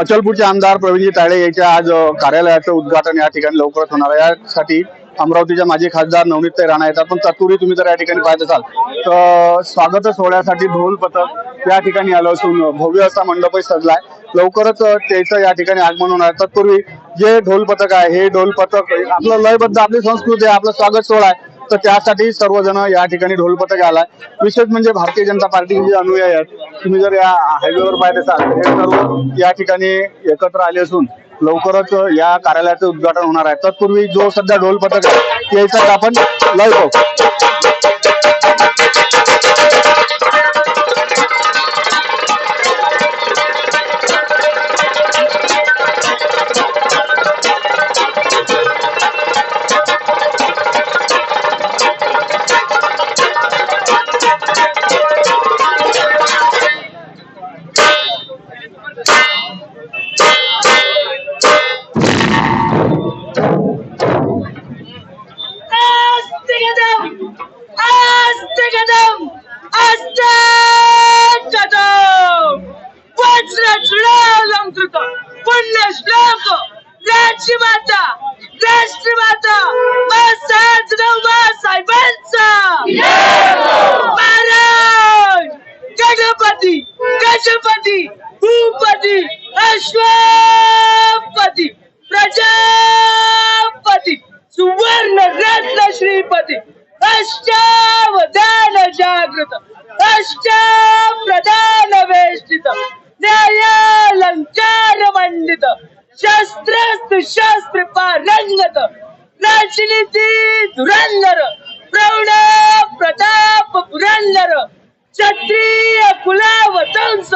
अचलपूरचे आमदार प्रवीणजी ताळे यांच्या आज कार्यालयाचं उद्घाटन या ठिकाणी लवकरच होणार आहे. यासाठी अमरावतीच्या माजी खासदार नवनीत राणा येतात. पण तत्पूर्वी तुम्ही जर या ठिकाणी पाहत असाल तर स्वागत सोहळ्यासाठी ढोल पथक या ठिकाणी आलं असून भव्य असा मंडपही सजलाय. लवकरच त्याचं या ठिकाणी आगमन होणार तत्पूर्वी जे ढोल पथक आहे हे ढोल पथक आपलं लयबद्ध आपली संस्कृती आहे आपलं स्वागत सोहळा आहे. तर त्यासाठी सर्वजण या ठिकाणी ढोल पथक आलाय. विशेष म्हणजे भारतीय जनता पार्टीचे जे अनुयायी आहेत तुम्ही जर या हायवेवर पाहत असाल तर हे सर्व या ठिकाणी एकत्र आले असून लवकरच या कार्यालयाचं उद्घाटन होणार आहे. तत्पूर्वी जो सध्या ढोल पथक आहे याचा आपण लय पाहू. गणपती गजपती भूपती अश्वपती प्रजापती सुवर्ण रत्न श्रीपती अष्टावधान जागृत अष्टाप्रधान वेष्टित न्यायालंकार मंडित शस्त्रस्तु शस्त्र पारंगत राजनीती धुरंधर प्रौढ प्रताप पुरंदर क्षत्रिय कुलावतंस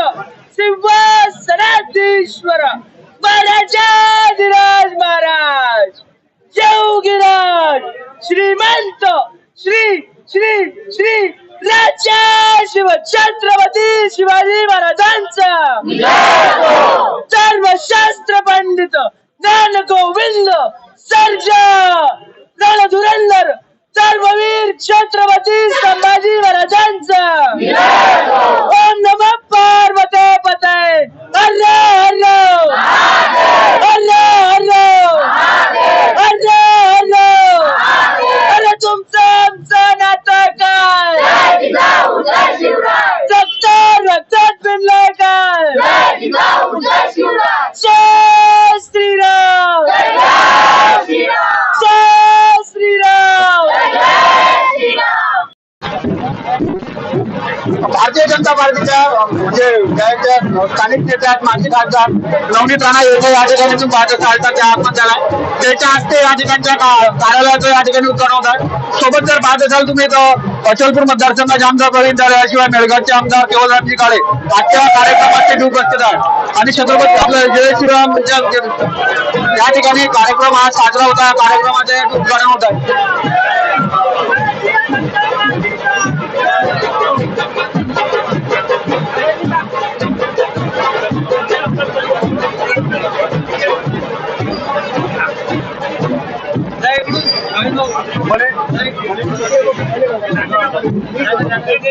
सिंहासनाधीश्वर महाराजाधिराज महाराज. जोगिराज श्रीमंत श्री श्री श्री राजा शिव छत्रपती शिवाजी महाराजांचा. धर्मशास्त्र पंडित ज्ञान गोविंद सर्जा रणधुरंदर धर्मवीर छत्रपती संभाजी महाराजांचा ओम नम पार्वते पते हर हर हर हर हर अरे तुमचं आमचं नातं काय रक्त रक्तात फिरलंय काय जय श्रीराम जय श्रीराम भारतीय जनता पार्टीच्या म्हणजे ज्या ज्या स्थानिक नेते आहेत माजी खासदार नवनीत राणा येथे या ठिकाणी तुम्ही पाहत त्या आगमन त्याच्या हस्ते या ठिकाणच्या का- कार्यालयाचं या ठिकाणी उद्घाटन होत आहे. सोबत जर पाहत असाल तुम्ही तर अचलपूर मतदारसंघाचे आमदार प्रवीण दर याशिवाय मेळघाटचे आमदार केवलरामजी काळे आजच्या कार्यक्रमात ते उपस्थित आहेत आणि छत्रपती आपलं जय श्रीराम या ठिकाणी कार्यक्रम हा साजरा होता कार्यक्रमाचे उद्घाटन होत आहे.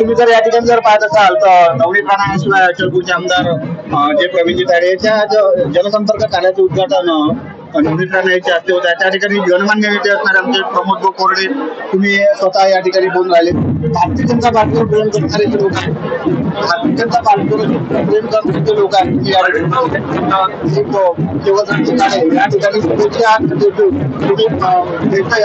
तुम्ही जर या ठिकाणी जर पाहत असाल तर नवनीत राणा अचलपूरचे आमदार जे प्रवीणजी ताडे यांच्या ज- जनसंपर्क कार्याचं उद्घाटन अ, नवनीत राणा याची होत्या त्या ठिकाणी जनमान्य नेते असणारे आमचे प्रमोद भाऊ कोरडे तुम्ही स्वतः या ठिकाणी बोलून राहिले. भारतीय जनता पार्टीवर प्रेम करणारे लोक आहेत भारतीय प्रेम करणारे लोक आहेत ते या ठिकाणी एक देवदत्त ठिकाण आहे या ठिकाणी या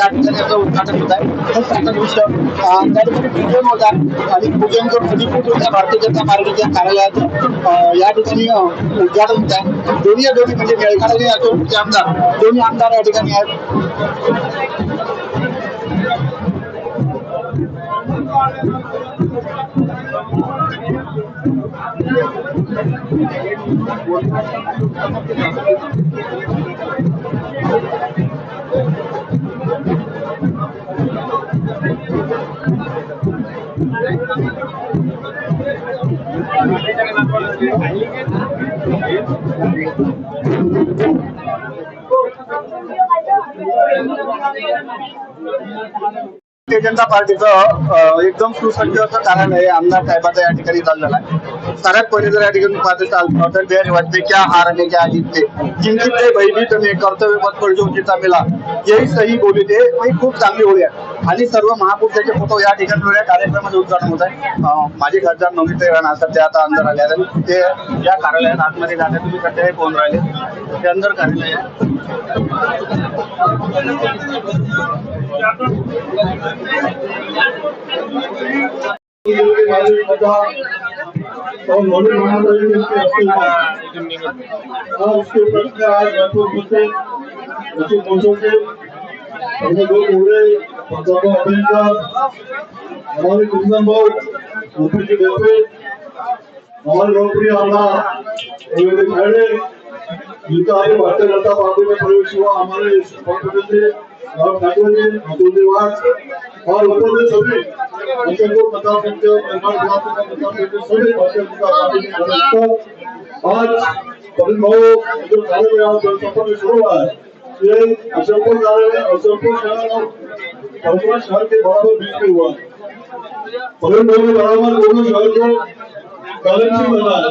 ठिकाणी याचं उद्घाटन होत आहे. खूप चांगलं दृश्य त्या ठिकाणी पूजन होत आहे आणि पूजन करून अधिकृत होत्या भारतीय जनता पार्टीच्या कार्यालयाचं या ठिकाणी उद्घाटन होत आहे दोन्ही दोन्ही म्हणजे मेळघाट आणि आमदार दोन्ही आमदार या ठिकाणी आहेत. जनता पार्टीचं एकदम सुसज्ज असं कारण आहे. आमदार साहेबाचा या ठिकाणी चाललेला आहे सगळ्यात पहिले जर या ठिकाणी पाहत असाल अटल बिहारी वाजपेयी क्या हार आणि क्या जीत जिंकते भयभीत में कर्तव्य पथ पर जो चिता मिला. यही सही बोली ते ही खूप चांगली होळी आहे. आणि सर्व महापुरुषाचे फोटो या ठिकाणी कार्यक्रमाचे उद्घाटन होत आहे. माझे खासदार नवनीत राणा ते आता अंदर आले आहेत. ते या कार्यालयात आतमध्ये जाते तुम्ही सध्या हे राहिले? ते अंदर कार्यालय आहे. और मौलिक महानगरी में इसके अस्तित्व और उसके प्रश्न आज जयपुर मुद्दे बच्चे पहुंचो के हमने दो पूरे पंजाबों अमेरिका हमारे कुंदन भाव ऊपर के बेटे हमारे लोकप्रिय आमदार एवं खड़े जिनका आज भारतीय जनता पार्टी में प्रवेश हुआ हमारे कांग्रेस से राम ठाकुर जी अतुल निवास और ऊपर में सभी उनके आज पवन भाव जो कार्य में है ये अशोकपुर अशोकपुर शहर शहर के बराबर बीच में हुआ है पवन भाव बराबर दोनों शहर को बैलेंसिंग बना है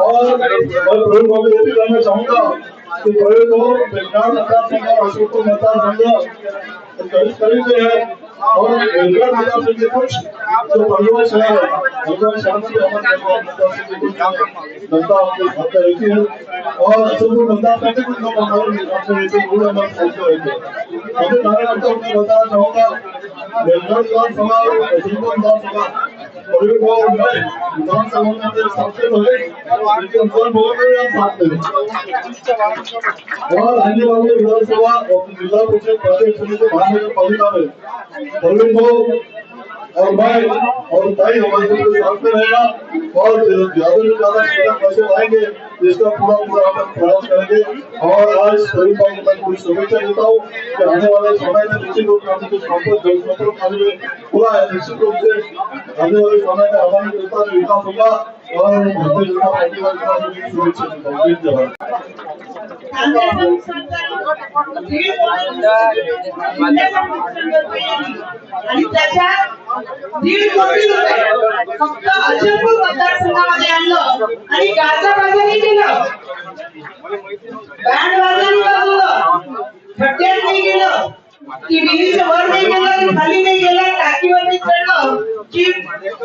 और मैं प्रवीण भाव को भी कहना चाहूंगा कि प्रवीण भाव बेलगाम मतदार संघ और अशोकपुर मतदार संघ करीब करीब है और बेलगाम मतदार संघ के कुछ जो परिवार शहर है परिवार शहर में भी हमारे मतदार संघ के कुछ जनता अपने भाग रहती है और अशोकपुर मतदार संघ के कुछ लोग हमारे आपसे रहते हैं वो हमारे साथ रहते हैं अभी कार्यकर्ताओं को बताना चाहूंगा बेलगाम विधानसभा और अशोकपुर विधानसभा प्रवीण भाव में विधानसभा में हमें सबसे पहले लेकिन कौन बोल रहे हैं आप बात करें और आने वाले विधानसभा और जिला परिषद प्रदेश समिति महानगर पालिका में प्रवीण भाव और मैं और भाई हमारे साथ साथ में रहेगा और ज्यादा से ज्यादा जितना पैसे लाएंगे इसका पूरा पूरा हम प्रयास करेंगे और आज प्रवीण भाव को मैं पूरी शुभेच्छा देता हूँ कि आने वाले समय में निश्चित रूप से हम कुछ संपर्क जनसंपर्क कार्य में पूरा है निश्चित रूप से आने वाले समय में हमारे नेता का विकास होगा और भारतीय जनता पार्टी का विकास होगी शुभेच्छा देता हूँ धन्यवाद आणि त्याच्या दीड कोटी रुपये फक्त अचलपूर मतदारसंघामध्ये आणलं आणि गाजाबाजाने केलं बँड वाजवानी वाजवलं खड्ड्यात नाही गेलं की विहिरीच्या वर नाही गेलं खाली नाही गेलं टाकीवर नाही चढलं की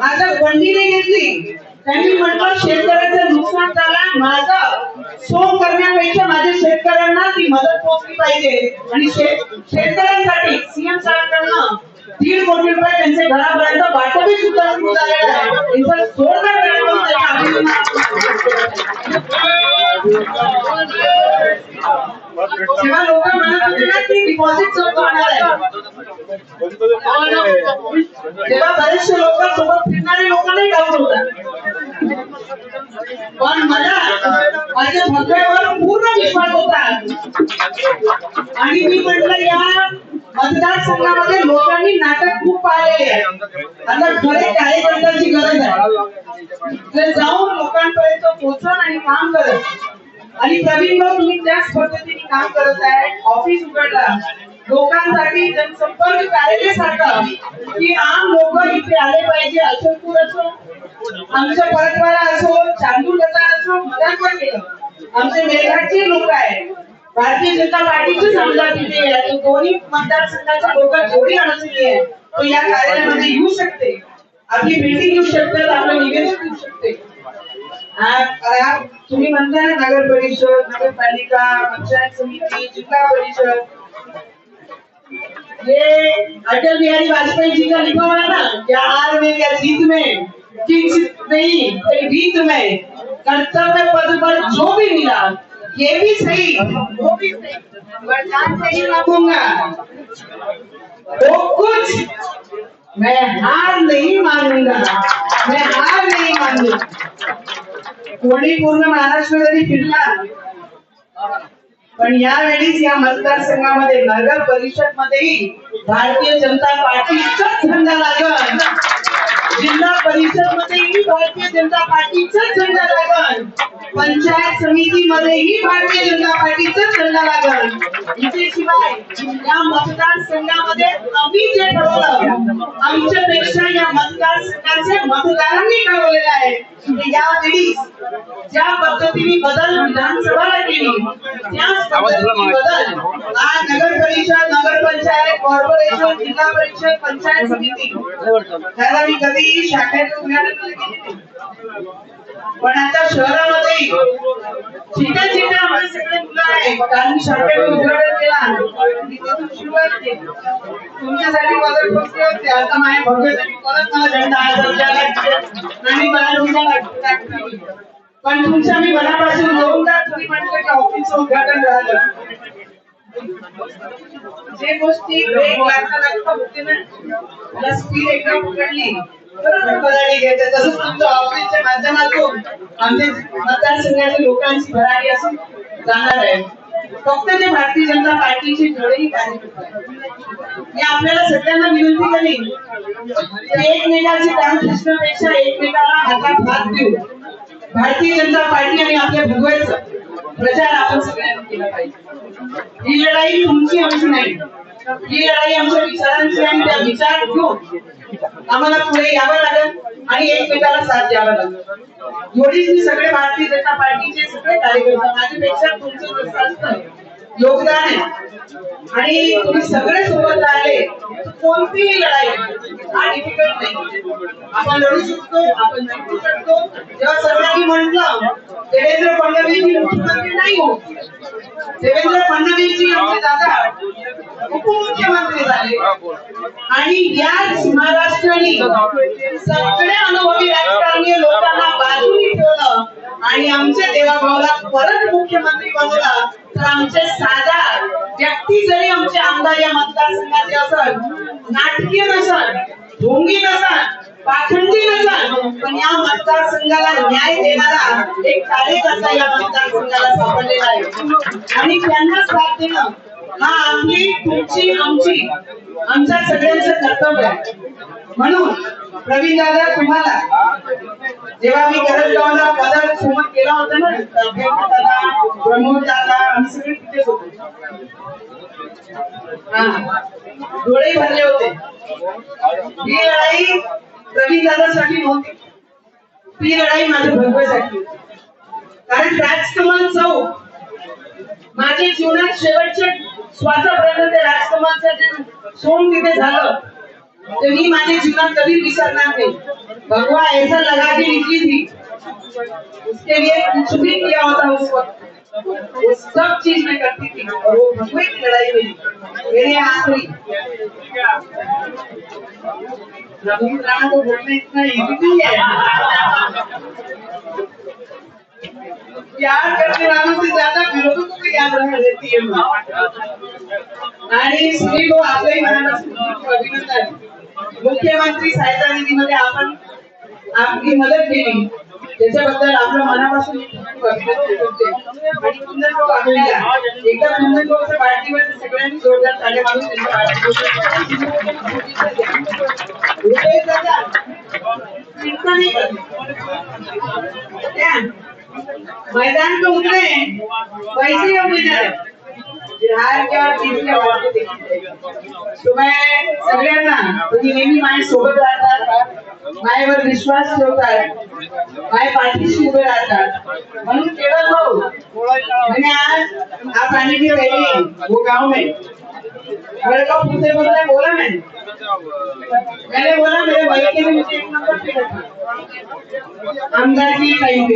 आता बंडी नाही घेतली. त्यांनी म्हटलं शेतकऱ्याचं मदत पोहोचली पाहिजे. आणि शेतकऱ्यांसाठी सीएम साहेबांकडनं दीड कोटी रुपये त्यांच्या घरापर्यंत वाटपही सुद्धा सुरू झालेलं आहे. त्यांचा जोरदार तेव्हा लोक म्हणत होते ना की डिपॉझिट जप्त होणार आहे तेव्हा बरेचसे लोक सोबत फिरणारे लोकांनाही डाऊट होता. पण मला माझ्या भद्रावर पूर्ण विश्वास आणि मी म्हटलं या मतदारसंघामध्ये लोकांनी नाटक खूप पाहिलेले आहे. आता खरे कार्यकर्त्याची गरज आहे. ते जाऊन लोकांपर्यंत पोहोचून आणि काम करत. आणि प्रवीण भाऊ तुम्ही त्याच पद्धतीने काम करत आहे. ऑफिस उघडला. लोकांसाठी जनसंपर्क कार्यालयासारखं की आम लोक इथे आले पाहिजे अचलपूर असो आमच्या परतवाडा असो चांदूर असो मदत पण केलं आमचे मेघाटचे लोक आहेत. भारतीय जनता पार्टीची समजा तिथे आहे. दोन्ही मतदारसंघाच्या लोकांना जोडी अडचणी आहे तो या कार्यालयामध्ये येऊ शकते. आपली मीटिंग घेऊ शकते आपलं निवेदन देऊ शकते. तुम्ही म्हणता ना नगर परिषद नगरपालिका पंचायत समिती जिल्हा परिषद. ये अटल बिहारी वाजपेयी जी का लिखा हुआ है ना? क्या हार में या जीत में किस नहीं तो जीत में कर्तव्य पद पर जो भी मिला ये भी सही। वो भी सही वरदान सही मांगूंगा वो कुछ मैं हार नहीं मानूंगा। मैं हार नहीं मानूंगा। कोणी पूर्ण महाराष्ट्र जरी फिरला पण यावेळी या मतदारसंघामध्ये नगर परिषद मध्येही भारतीय जनता पार्टीचाच झेंडा लागल जिल्हा परिषद मध्येही भारतीय जनता पार्टीचाच झेंडा लागल पंचायत समितीमध्येही भारतीय जनता पार्टीचाच झेंडा लागल इथे शिवाय या मतदारसंघामध्ये आम्ही जे ठरवलं आमच्यापेक्षा या मतदारसंघाचे मतदारांनी ठरवलेलं आहे. की यावेळी ज्या पद्धतीने बदल विधानसभाला केली त्याच पद्धतीने बदल आज नगर परिषद नगर पंचायत कॉर्पोरेशन जिल्हा परिषद पंचायत समिती. त्याला मी कधी शाखेचं उद्घाटन पण आता शहरामध्ये जिथे जिथे आम्हाला सगळे मुलं आहे कारण शाखेत शाखेचं उद्घाटन केला. तुमच्यासाठी मदत करते होते आता माझ्या भव्यसाठी परत मला झेंडा आणि मला तुमच्या पण तुमच्या मी मनापासून दोनदा तुम्ही म्हटलं की ऑफिसचं उद्घाटन झालं. जे गोष्टी ब्रेक लागता लागता होते ना. मला स्पीड एकदम उघडली. बरोबर भरारी तसंच तुमच्या ऑफिसच्या माध्यमातून आमच्या मतदारसंघाच्या लोकांची भरारी असून जाणार आहे. फक्त ते भारतीय जनता पार्टीचे मी आपल्याला सगळ्यांना विनंती करेन एकमेकाची काम एकमेकाला हातात हात देऊ भारतीय जनता पार्टी आणि आपल्या भगवायचं प्रचार आपण सगळ्यांनी केला पाहिजे. ही लढाई तुमची आमची नाही. ही लढाई आमच्या विचारांची आणि त्या विचार घेऊन आम्हाला पुढे यावं लागेल आणि एकमेकाला साथ द्यावा लागेल. एवढीच मी सगळे भारतीय जनता पार्टीचे सगळे कार्यकर्ते माझ्यापेक्षा तुमचं योगदान आहे. आणि तुम्ही सगळे सोबत आले कोणतीही लढाई हा डिफिकल्ट नाही. आपण लढू शकतो आपण जिंकू शकतो. जेव्हा सर्वांनी म्हटलं देवेंद्र फडणवीस ही मुख्यमंत्री नाही हो देवेंद्र फडणवीस जी आमचे दादा उपमुख्यमंत्री झाले. आणि याच महाराष्ट्राने सगळे अनुभवी राजकारणीय लोकांना बाजूनी ठेवलं आणि आमच्या देवाभाऊला परत मुख्यमंत्री बनवला तर आमचे साधा व्यक्ती जरी आमचे आमदार या मतदारसंघातले असत नाटकीय नसत ढोंगी नसत पाखंडी नसत पण या मतदारसंघाला न्याय देणारा एक कार्यकर्ता या मतदारसंघाला सापडलेला आहे. आणि त्यांना साथ देणं हा आपली तुमची आमची आमच्या सगळ्यांचं कर्तव्य आहे. म्हणून प्रवीण दादा तुम्हाला जेव्हा मी गरज गावाला पदार्थ समोर केला होता ना दादा प्रमोद दादा आम्ही सगळे तिथेच होतो. हा डोळे भरले होते. ही लढाई प्रवीण दादासाठी नव्हती. ती लढाई माझ्या भगवासाठी कारण राजकमल चौक माझ्या जीवनात शेवटच्या स्वातंत्र्यानं ते राजकुमारचं जे सोंग तिथे झालं. ते मी माझ्या जीवनात कधी विसरणार नाही. भगवा ऐसा लगा की निकली थी. उसके लिए कुछ भी किया होता उस वक्त वो सब चीज मैं करती थी. और वो भगवे की लड़ाई हुई. मेरे आखिरी रघुवीर को बोलना इतना इजी नहीं है। प्यार करने वालों से ज्यादा विरोधों को भी याद रखना देती है आणि श्री भाऊ आपल्याही मनापासून अभिनंदन मुख्यमंत्री सहायता निधीमध्ये आपण आपली मदत केली. त्याच्याबद्दल आपल्या मनापासून एकदा कुंदन पार्टीवर सगळ्यांनी जोरदार ताल्या मारून त्यांच्या पार्टी दादा मैदान पे उतरे वैसे ही हम विनर है। बिहार के और सगळ्यांना तुम्ही नेहमी माझ्या सोबत राहतात माझ्यावर विश्वास ठेवतात माझ्या पाठीशी उभे राहतात म्हणून केवळ हो. भाऊ म्हणजे आज आप आने की पहले वो गांव में मेरे को पूछे बोला नाही मैंने बोला, मेरे भाई के लिए मुझे की टाइम पे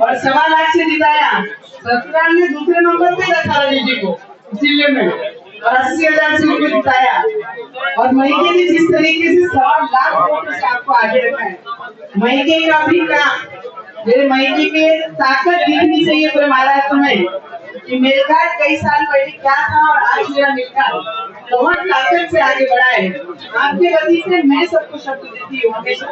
और सवा लाख से जिताया। सरकार ने दूसरे नंबर पे रखा राजनीति को ज़िले में। और अस्सी हज़ार से मुझे जिताया। और मैके ने जिस तरीके से सवा लाख वोटों से आपको आगे रखा है मैके का भी काम मेरे मैके के ताकत दिखनी चाहिए पूरे महाराष्ट्र में। कि मेरे मेरका कई साल पहले क्या था और आज मेरा मेरका बहुत ताकत से आगे बढ़ा है आपके गति से मैं सबको शब्द देती हूँ हमेशा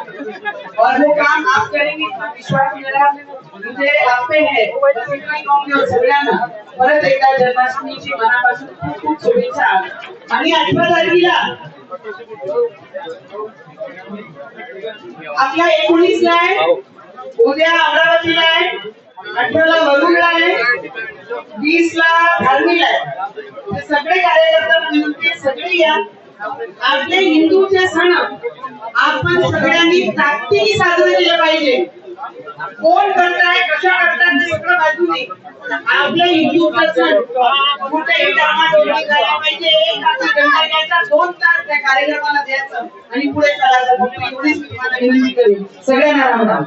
और वो काम आप करेंगे विश्वास मेरा मुझे आप पे है। और सगळ्यांना परत एकदा जन्माष्टमीची मनापासून खूप खूप शुभेच्छा। आणि आठव्या तारखेला आपला एकोणीसला आहे. उद्या अमरावतीला आहे. अठराला वरुडला आहे वीसला धारवीला आहे. हे सगळे कार्यकर्ता विनंती सगळे या. आपले हिंदूचे सण. आपण सगळ्यांनी ताकदीने साजरे केले पाहिजे. कोण करताय कशा करताय ते सगळं बाजूने. आपल्या हिंदूचा सण. कुठेही डामाडोली झाला पाहिजे एक तास दंडा घ्यायचा दोन तास त्या कार्यक्रमाला द्यायचं. आणि पुढे चालायचं. एवढीच तुम्हाला विनंती करेन. सगळ्यांना राम राम.